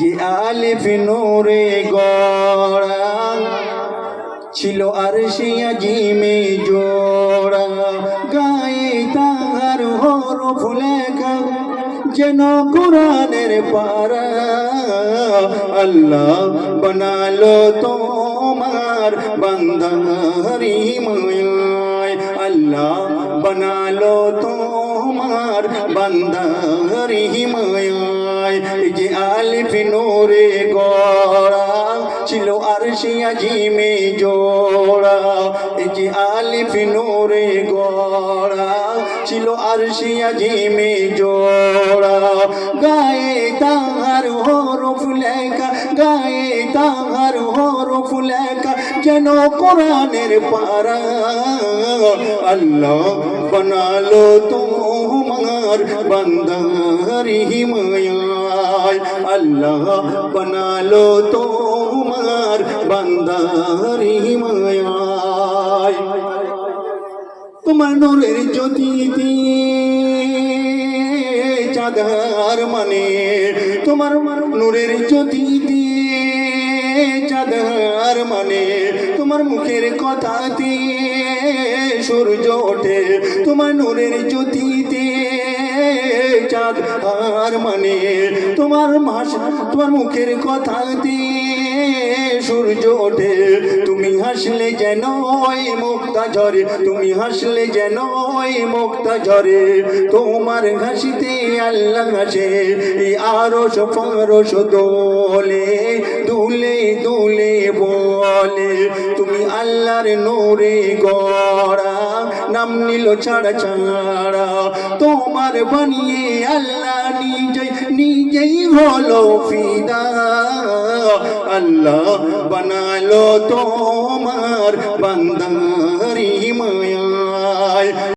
যে আলিফ নূরে গড়া ছিল আর শিয়া জিমে জোড়া, গায়ে তাহার হর ফুলেখা যেন কোরআনের পারা। আল্লাহ বানালো তোমার বান্দারি মায় আল্লাহ বানালো তোমার বান্দারি মায় এই যে আলিফ নূরে গড়া ছিল আর শিয়া জিমে জোড়া। এই যে আলিফ নূরে গড়া ছিল আর শিয়া জিমে জোড়া। গায়ে তাহার হরফ লেখা, গায়ে তাহার হরফ লেখা যেন কোরআনের পারা। আল্লাহ বানালো তোমার বান্দারি হিমায়। আল্লাহ বানালো তোমার বান্দারি হিমায় তোমার নূরের জ্যোতিতে চাঁদার মানে তোমার নূরের জ্যোতিতে চাঁদার মানে তোমার মুখের কথাতে সূর্য ওঠে, তোমার নূরের জ্যোতিতে চাঁদ আর মানে তোমার মাস, তোমার মুখের কথাতে সূর্য ওঠে। তুমি হাসলে যেন ওই মুক্তা ঝরে, তুমি হাসলে যেন ওই মুক্তা ঝরে। তোমার হাসিতে আল্লাহ হাসে এই আরস ফারস দোলে, দুলে দুলে বলে। তুমি আল্লাহর নূরে গড়া নাম নিল ছাড়া ছাড়া। তোমার বানিয়ে আল্লাহ নিজেই নিজেই হলো ফিদা। আল্লাহ বানালো তোমার বান্দারি মায়ায়